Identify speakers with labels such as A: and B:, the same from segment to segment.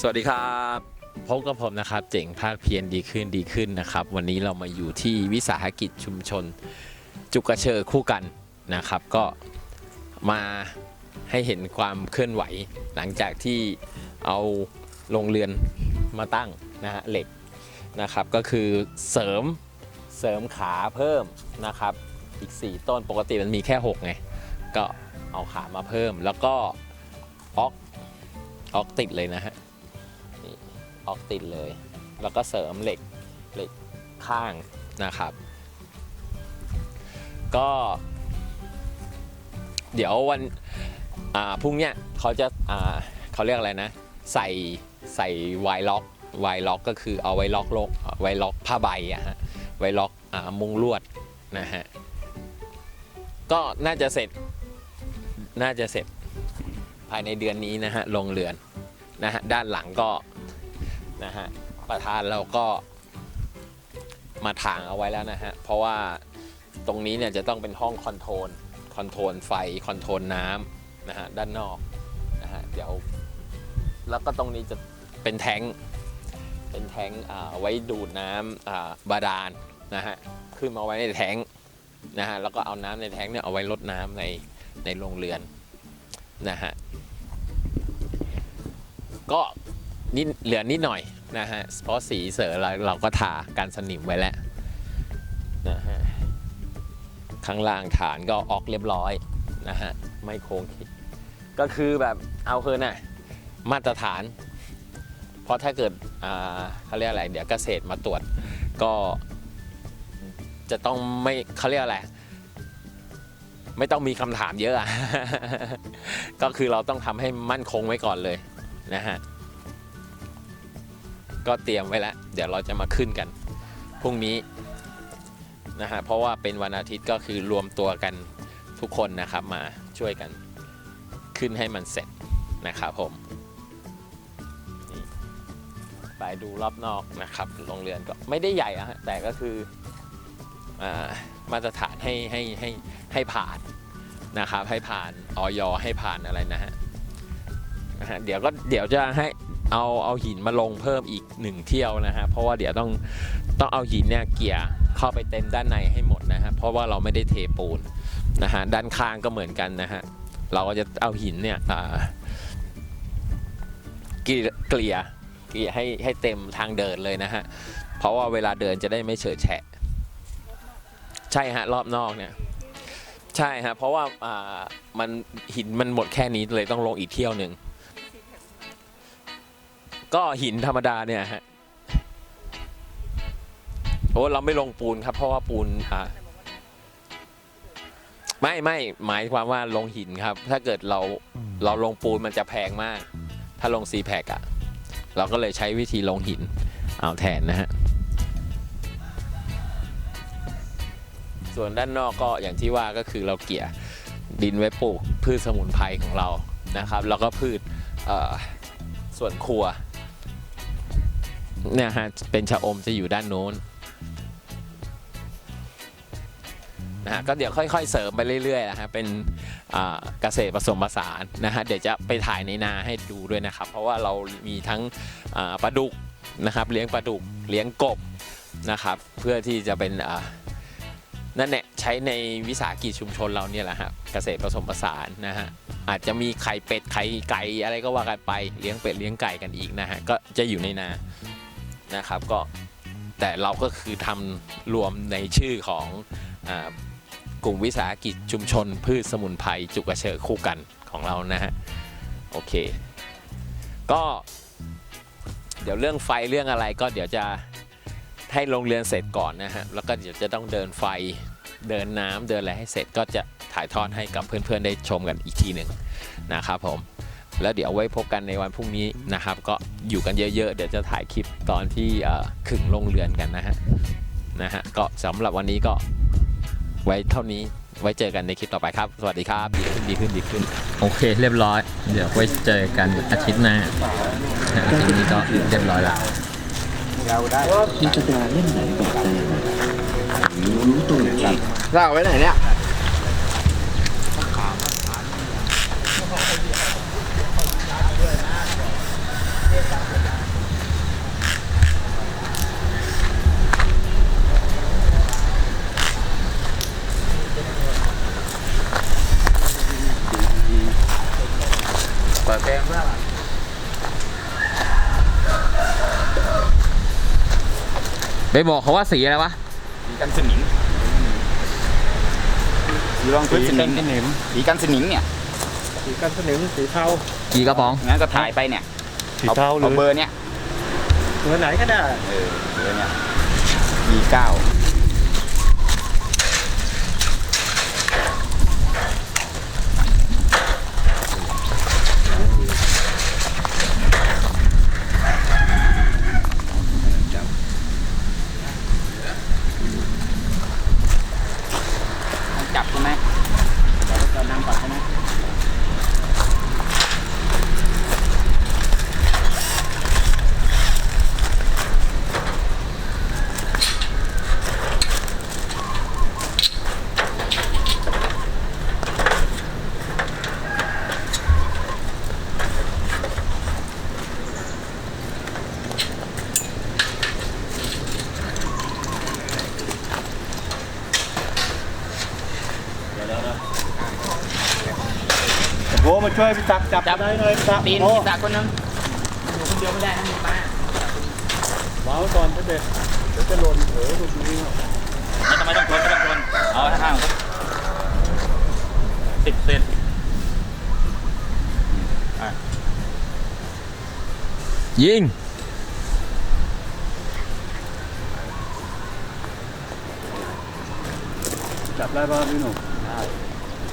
A: สวัสดีครับ
B: พบกับผมนะครับ เจ๋งภาคเพียรดีขึ้นดีขึ้นนะครับ วันนี้เรามาอยู่ที่วิสาหกิจชุมชน จุกกระเชอคู่กันนะครับ ก็มาให้เห็นความเคลื่อนไหว หลังจากที่เอาโรงเรือนมาตั้งนะฮะเหล็กนะครับ ก็คือเสริมเสริมขาเพิ่มนะครับ อีก 4 ต้นปกติมันมีแค่ 6 ไง ก็เอาขามาเพิ่มแล้วก็ออกออกติดเลยนะฮะ ออกติดเลย แล้วก็เสริมเหล็กเหล็กข้างนะครับ ก็ เดี๋ยววันอาพรุ่งเนี้ยเขาจะอาเขาเรียกอะไรนะ ใส่ใส่ไวล็อกไวล็อกก็คือเอาไว้ล็อกโลกไว้ล็อกผ้าใบอะฮะไว้ล็อกอามุงลวดนะฮะก็น่าจะเสร็จน่าจะเสร็จภายในเดือนนี้นะฮะลงเรือนนะฮะด้านหลังก็ นะฮะประธานเราก็มาถางเอาไว้แล้วนะฮะ เพราะว่าตรงนี้เนี่ยจะต้องเป็นห้องคอนโทรลคอนโทรลไฟคอนโทรลน้ำนะฮะด้านนอกนะฮะเดี๋ยวแล้วก็ตรงนี้จะเป็นแทงเป็นแทงอ่าไว้ดูดน้ำบาดาลนะฮะขึ้นมาไว้ในแทงนะฮะแล้วก็เอาน้ำในแทงเนี่ยเอาไว้ลดน้ำในในโรงเรือนนะฮะก็ นิดเหลือนิดหน่อยนะฮะเพราะสีเสือเราเราก็ทาการสนิมไว้แล้วนะฮะข้างล่างฐานก็ออกเรียบร้อยนะฮะไม่โค้งคิดก็คือแบบเอาเพิ่นน่ะมาตรฐาน เพราะถ้าเกิดอ่าเขาเรียกอะไรเดี๋ยวเกษตรมาตรวจก็จะต้องไม่เขาเรียกอะไรไม่ต้องมีคำถามเยอะอะก็คือเราต้องทำให้มั่นคงไว้ก่อนเลยนะฮะ ก็เตรียมไว้แล้ว เดี๋ยวเราจะมาขึ้นกันพรุ่งนี้นะฮะเพราะว่าเป็นวันอาทิตย์ก็คือรวมตัวกันทุกคนนะครับมาช่วยกันขึ้นให้มันเสร็จนะครับผมไปดูรอบนอกนะครับโรงเรือนก็ไม่ได้ใหญ่อะแต่ก็คืออมาตรฐานให้ให้ให้ให้ผ่านนะครับให้ผ่านออยให้ผ่านอะไรนะฮะนะฮะเดี๋ยวก็เดี๋ยวจะให้ เอาเอาหินมาลงเพิ่มอีกหนึ่งเที่ยวนะฮะเพราะว่าเดี๋ยวต้องต้องเอาหินเนี่ยเกี่ยเข้าไปเต็มด้านในให้หมดนะฮะเพราะว่าเราไม่ได้เทปูนนะฮะด้านข้างก็เหมือนกันนะฮะเราก็จะเอาหินเนี่ยเกลี่ยเกลี่ยเกลี่ยให้ให้เต็มทางเดินเลยนะฮะเพราะว่าเวลาเดินจะได้ไม่เฉอะแฉะ ใช่ฮะรอบนอกเนี่ยใช่ฮะเพราะว่าอ่ามันหินมันหมดแค่นี้เลยต้องลงอีกเที่ยวหนึ่ง ก็หินธรรมดาเนี่ยฮะโอ้เราไม่ลงปูนครับ เพราะว่าปูนอ่าไม่ไม่หมายความว่าลงหินครับ ถ้าเกิดเราเราลงปูนมันจะแพงมาก ถ้าลงซีแพคอะเราก็เลยใช้วิธีลงหินเอาแทนนะฮะส่วนด้านนอกก็อย่างที่ว่าก็คือเราเกี่ยดินไว้ปลูกพืชสมุนไพรของเรานะครับ แล้วก็พืชเอ่อส่วนครัว เนี่ยฮะเป็นชะอมจะอยู่ด้านโน้นนะฮะก็เดี๋ยวค่อยๆ เสริมไปเรื่อยๆนะฮะเป็นเกษตรผสมผสานนะฮะเดี๋ยวจะไปถ่ายในนาให้ดูด้วยนะครับ เพราะว่าเรามีทั้งปลาดุกนะครับเลี้ยงปลาดุกเลี้ยงกบนะครับ เพื่อที่จะเป็นนั่นแหละใช้ในวิสาหกิจชุมชนเราเนี่ยแหละฮะเกษตรผสมผสานนะฮะอาจจะมีไข่เป็ดไข่ไก่อะไรก็ว่ากันไปเลี้ยงเป็ดเลี้ยงไก่กันอีกนะฮะก็จะอยู่ในนา นะครับก็แต่เราก็คือทำรวมในชื่อของอกลุ่มวิสาหกิจชุมชน พืชสมุนไพรจุกกระเชอคู่กันของเรานะฮะโอเค ก็เดี๋ยวเรื่องไฟเรื่องอะไรก็เดี๋ยวจะให้โรงเรียนเสร็จก่อนนะฮะแล้วก็เดี๋ยวจะต้องเดินไฟเดินน้ำเดินอะไรให้เสร็จก็จะถ่ายทอดให้กับเพื่อนๆได้ชมกันอีกทีหนึ่งนะครับผม แล้วเดี๋ยวไว้พบกันในวันพรุ่งนี้นะครับ ก็อยู่กันเยอะๆ เดี๋ยวจะถ่ายคลิปตอนที่เอ่อขึงลงเรือนกันนะฮะนะฮะก็สำหรับวันนี้ก็ไว้เท่านี้ไว้เจอกันในคลิปต่อไปครับ สวัสดีครับ ดีขึ้นดีขึ้นดีขึ้น
C: โอเค เรียบร้อย เดี๋ยวไว้เจอกันอาทิตย์หน้าอาทิตย์นี้ก็เรียบร้อยแล้ว
D: มันจะเป็นเล่มไหนบอกได้ไหมรู้ตัวเอง
E: เราเอาไว้ไหนเนี่ย
C: ไปบอกเขาว่าสีอะไรวะ
A: สีกันสนิมสีรองพื้นสนิมสีกันสนิมเนี่ย
E: สีกันสนิมสีเทา
C: กี่กระป๋อง
A: งั้นก็ถ่ายไปเนี่ย
E: สีเทาหรื
A: เอา
E: อ
A: เบอร์เนี่ย
E: เบอร์ไหนก็ได้
A: เออเบอร์เนี่ยมีเก้าต้องจับใช่ไหมเรานำก่อนใช่ไหม
E: โอ้ มาช่วยพี่ตักจับ
A: จับ
E: ได้เลยพี่ตัก
A: ตีน
E: โอ้
A: พี่ตาคนนึงอยู่คนเดียวไม่ได้นะมีป้า
E: วางไว้ก่อนถ้าเด็ดเดี๋ยวจะหล่นเผลอหลุดมือ
A: ไม่ต้องไม่ต้องทนไม่ต้องทนเอาข้างสิบเซน
C: ยิง
E: จับได้ป่ะพี่หนุ่ม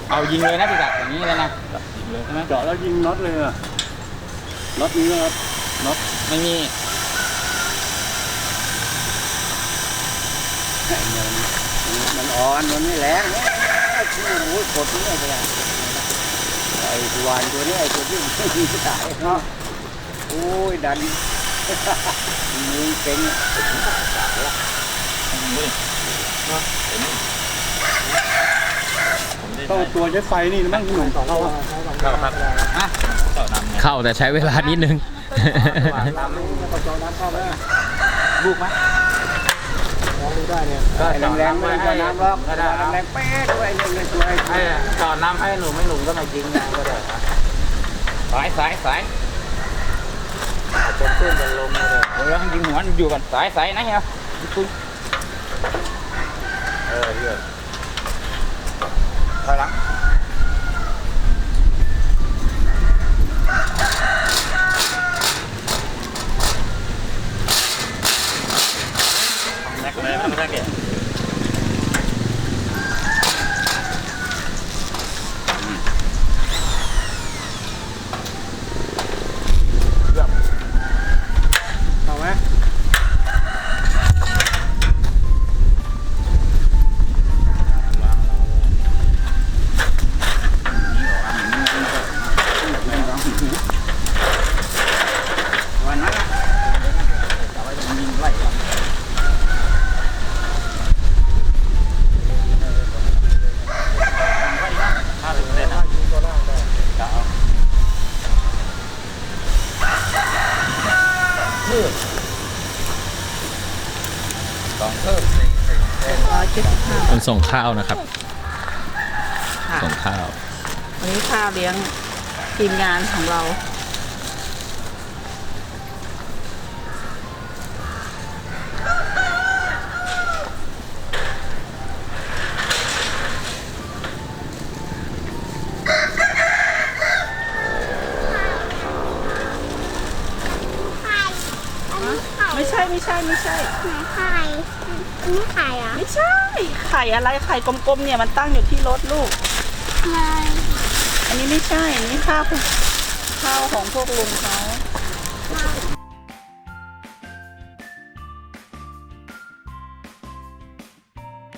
A: เอายิงเลยนะพี่ตักอย่างนี้เลยนะยิงเลยใช่ไหม
E: เจาะแล้วยิงน็อตเลยอะน็อตนี้นะครับน็อต
A: ไม่มี
E: มันอ่อนมันไม่แรงเนี่ยโอ้ยกดนี่ไม่ได้ไอ้ตัววานตัวนี้ไอ้ตัวที่ไม่มีสายเนาะโอ้ยดันมือเก่งอะ ต้องตัวใช้ไฟนี่นะมั้งพี่หนุ่มเข้าอะ
A: เข้าครับอะเข้านำ
C: เข้าแต่ใช้เวลานิดนึง
A: ลูกไหม
E: ไอ้แรงๆไม่ต้องน้ำหรอกแรงๆเป๊ะด้วยเนี่ยเลยช่วย
A: ให้ต่อน้ำให้หนูไม่หนุ่มก็มายิงนะก็ได้สายสายสายจนขึ้นจนลงเลยเดี๋ยวยิงหัวอยู่ก่อนสายสายนะเฮียคุณเออเยอะ ถอยหลังแรกเลยไม่ต้องแรกเนี่ย
F: จ็ดสิบห้า
C: มันส่งข้าวนะครับ
F: ค่ะ
C: ส่งข้าว
F: วันนี้ข้าวเลี้ยงทีมงานของเรา ไม่ใช่ไม่ใช่ ไม่ใช่
G: ไหนไข่อันนี้ไข่เหรอะ
F: ไม่ใช่ ไข่อะไรไข่กลมๆเนี่ยมันตั้งอยู่ที่รถลูก
G: ไม่
F: อันนี้ไม่ใช่อันนี้ข้าวข้าวของพวกลุงเขา